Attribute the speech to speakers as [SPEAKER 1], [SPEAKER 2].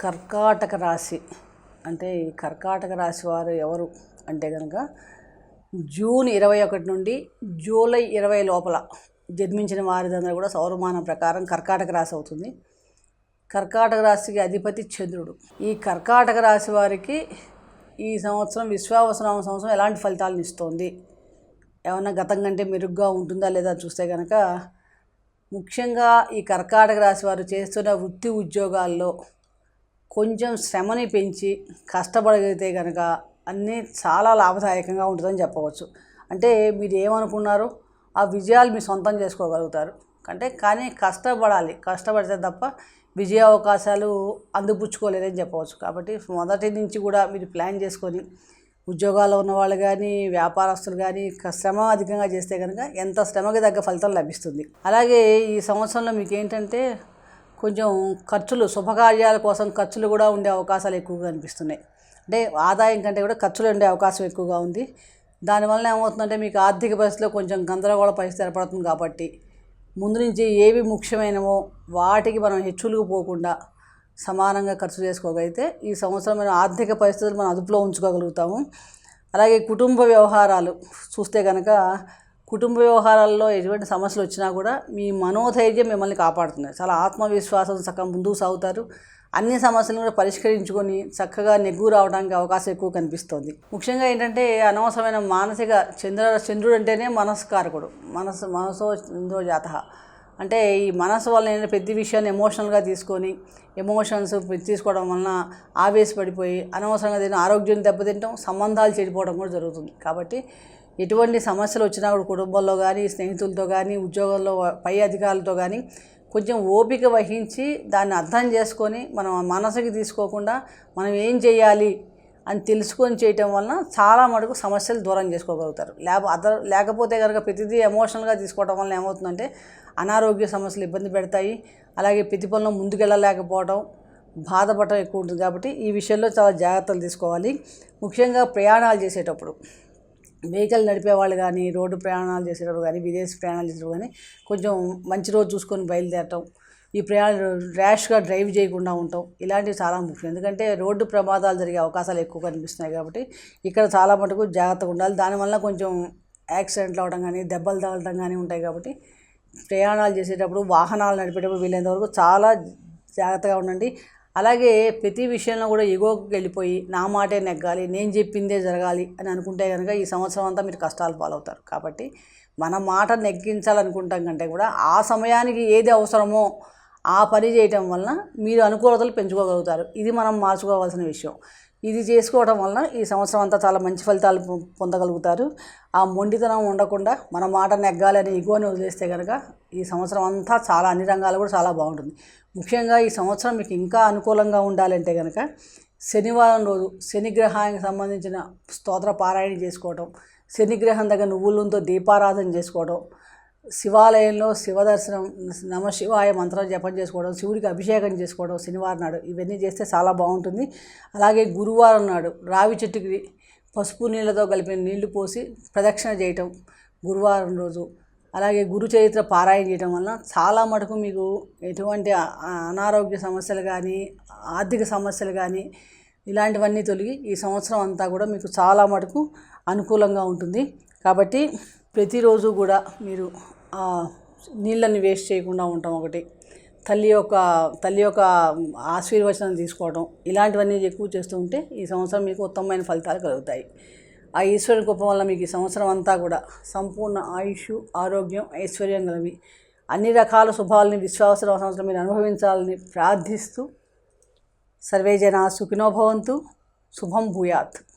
[SPEAKER 1] కర్కాటక రాశి అంటే ఈ కర్కాటక రాశి వారు ఎవరు అంటే కనుక జూన్ ఇరవై ఒకటి నుండి జూలై ఇరవై లోపల జన్మించిన వారిదందరూ కూడా సౌరమానం ప్రకారం కర్కాటక రాశి అవుతుంది. కర్కాటక రాశికి అధిపతి చంద్రుడు. ఈ కర్కాటక రాశి వారికి ఈ సంవత్సరం విశ్వావసనామ సంవత్సరం ఎలాంటి ఫలితాలను ఇస్తోంది? ఏమన్నా గతం కంటే మెరుగ్గా ఉంటుందా లేదా చూస్తే కనుక ముఖ్యంగా ఈ కర్కాటక రాశి వారు చేస్తున్న వృత్తి ఉద్యోగాల్లో కొంచెం శ్రమని పెంచి కష్టపడగలిగితే కనుక అన్నీ చాలా లాభదాయకంగా ఉంటుందని చెప్పవచ్చు. అంటే మీరు ఏమనుకున్నారు ఆ విజయాలు మీ సొంతం చేసుకోగలుగుతారు. అంటే కానీ కష్టపడాలి. కష్టపడితే తప్ప విజయ అవకాశాలు అందిపుచ్చుకోలేదని చెప్పవచ్చు. కాబట్టి మొదటి నుంచి కూడా మీరు ప్లాన్ చేసుకొని ఉద్యోగాల్లో ఉన్న వాళ్ళు కానీ వ్యాపారస్తులు కానీ శ్రమ అధికంగా చేస్తే కనుక ఎంత శ్రమకి తగ్గ ఫలితం లభిస్తుంది. అలాగే ఈ సంవత్సరంలో మీకు ఏంటంటే కొంచెం ఖర్చులు శుభకార్యాల కోసం ఖర్చులు కూడా ఉండే అవకాశాలు ఎక్కువగా అనిపిస్తున్నాయి. అంటే ఆదాయం కంటే కూడా ఖర్చులు ఉండే అవకాశం ఎక్కువగా ఉంది. దానివల్ల ఏమవుతుందంటే మీకు ఆర్థిక పరిస్థితిలో కొంచెం గందరగోళ పరిస్థితి ఏర్పడుతుంది కాబట్టి ముందు నుంచి ఏవి ముఖ్యమైనవో వాటికి మనం హెచ్చులుగు పోకుండా సమానంగా ఖర్చు చేసుకోగలిగితే ఈ సంవత్సరం మనం ఆర్థిక పరిస్థితులు మనం అదుపులో ఉంచుకోగలుగుతాము. అలాగే కుటుంబ వ్యవహారాలు చూస్తే కనుక కుటుంబ వ్యవహారాల్లో ఎటువంటి సమస్యలు వచ్చినా కూడా మీ మనోధైర్యం మిమ్మల్ని కాపాడుతుంది. చాలా ఆత్మవిశ్వాసం చక్కగా ముందుకు సాగుతారు. అన్ని సమస్యలను కూడా పరిష్కరించుకొని చక్కగా నెగ్గు రావడానికి అవకాశం ఎక్కువ కనిపిస్తుంది. ముఖ్యంగా ఏంటంటే అనవసరమైన మానసిక చంద్ర చంద్రుడు అంటేనే మనస్కారకుడు. మనసు మనసో చంద్రో జాత. అంటే ఈ మనసు వల్ల ఏంటంటే ప్రతి విషయాన్ని ఎమోషనల్గా తీసుకొని ఎమోషన్స్ తీసుకోవడం వలన ఆవేశపడిపోయి అనవసరంగా తిన ఆరోగ్యం దెబ్బతింటాం సంబంధాలు చెడిపోవడం కూడా జరుగుతుంది. కాబట్టి ఎటువంటి సమస్యలు వచ్చినా కూడా కుటుంబంలో కానీ స్నేహితులతో కానీ ఉద్యోగంలో పై అధికారులతో కానీ కొంచెం ఓపిక వహించి దాన్ని అర్థం చేసుకొని మనం మనసుకి తీసుకోకుండా మనం ఏం చేయాలి అని తెలుసుకొని చేయటం వలన చాలా మటుకు సమస్యలు దూరం చేసుకోగలుగుతారు. లేక అదర్ లేకపోతే కనుక ప్రతిదీ ఎమోషనల్గా తీసుకోవడం వలన ఏమవుతుందంటే అనారోగ్య సమస్యలు ఇబ్బంది పెడతాయి. అలాగే ప్రతి పనిలో ముందుకెళ్ళలేకపోవడం బాధపడటం ఎక్కువ ఉంటుంది కాబట్టి ఈ విషయంలో చాలా జాగ్రత్తలు తీసుకోవాలి. ముఖ్యంగా ప్రయాణాలు చేసేటప్పుడు వెహికల్ నడిపే వాళ్ళు కానీ రోడ్డు ప్రయాణాలు చేసేటప్పుడు కానీ విదేశీ ప్రయాణాలు చేసేటప్పుడు కానీ కొంచెం మంచి రోజు చూసుకొని బయలుదేరటం. ఈ ప్రయాణాలు ర్యాష్గా డ్రైవ్ చేయకుండా ఉండటం ఇలాంటివి చాలా ముఖ్యం. ఎందుకంటే రోడ్డు ప్రమాదాలు జరిగే అవకాశాలు ఎక్కువ కనిపిస్తున్నాయి కాబట్టి ఇక్కడ చాలా మటుకు జాగ్రత్తగా ఉండాలి. దానివల్ల కొంచెం యాక్సిడెంట్లు అవడం కానీ దెబ్బలు తగలడం కానీ ఉంటాయి కాబట్టి ప్రయాణాలు చేసేటప్పుడు వాహనాలు నడిపేటప్పుడు వీలైనంత వరకు చాలా జాగ్రత్తగా ఉండండి. అలాగే ప్రతి విషయంలో కూడా ఎగోకి వెళ్ళిపోయి నా మాటే నెగ్గాలి నేను చెప్పిందే జరగాలి అని అనుకుంటే కనుక ఈ సంవత్సరం అంతా మీరు కష్టాలు పాలవుతారు. కాబట్టి మన మాట నెగ్గించాలనుకుంటాం కంటే కూడా ఆ సమయానికి ఏది అవసరమో ఆ పని చేయటం వలన మీరు అనుకూలతలు పెంచుకోగలుగుతారు. ఇది మనం మార్చుకోవాల్సిన విషయం. ఇది చేసుకోవడం వలన ఈ సంవత్సరం అంతా చాలా మంచి ఫలితాలు పొందగలుగుతారు. ఆ మొండితనం ఉండకుండా మన మాట నెగ్గాలని ఎగువని వదిలేస్తే కనుక ఈ సంవత్సరం అంతా చాలా అన్ని రంగాలు కూడా చాలా బాగుంటుంది. ముఖ్యంగా ఈ సంవత్సరం మీకు ఇంకా అనుకూలంగా ఉండాలంటే కనుక శనివారం రోజు శనిగ్రహానికి సంబంధించిన స్తోత్ర పారాయణ చేసుకోవటం శనిగ్రహం దగ్గర నువ్వులతో దీపారాధన చేసుకోవడం శివాలయంలో శివదర్శనం నమ శివాయ మంత్రం జపం చేసుకోవడం శివుడికి అభిషేకం చేసుకోవడం శనివారం నాడు ఇవన్నీ చేస్తే చాలా బాగుంటుంది. అలాగే గురువారం నాడు రావి చెట్టుకి పసుపు నీళ్ళతో కలిపిన నీళ్ళు పోసి ప్రదక్షిణ చేయటం గురువారం రోజు. అలాగే గురు చరిత్ర పారాయణ చేయడం వలన చాలా మటుకు మీకు ఎటువంటి అనారోగ్య సమస్యలు కానీ ఆర్థిక సమస్యలు కానీ ఇలాంటివన్నీ తొలగి ఈ సంవత్సరం అంతా కూడా మీకు చాలా మటుకు అనుకూలంగా ఉంటుంది. కాబట్టి ప్రతిరోజు కూడా మీరు ఆ నీళ్ళని వేస్ట్ చేయకుండా ఉండటం ఒకటి. తల్లి యొక్క తల్లి యొక్క ఆశీర్వచనం తీసుకోవడం ఇలాంటివన్నీ ఎక్కువ చేస్తూ ఉంటే ఈ సంవత్సరం మీకు ఉత్తమమైన ఫలితాలు కలుగుతాయి. ఆ ఈశ్వరుని గొప్ప వల్ల మీకు ఈ సంవత్సరం అంతా కూడా సంపూర్ణ ఆయుష్ ఆరోగ్యం ఐశ్వర్యం గలవి అన్ని రకాల శుభాలని విశ్వాస సంవత్సరం మీరు అనుభవించాలని ప్రార్థిస్తూ సర్వే జన సుఖినోభవంతు శుభం భూయాత్.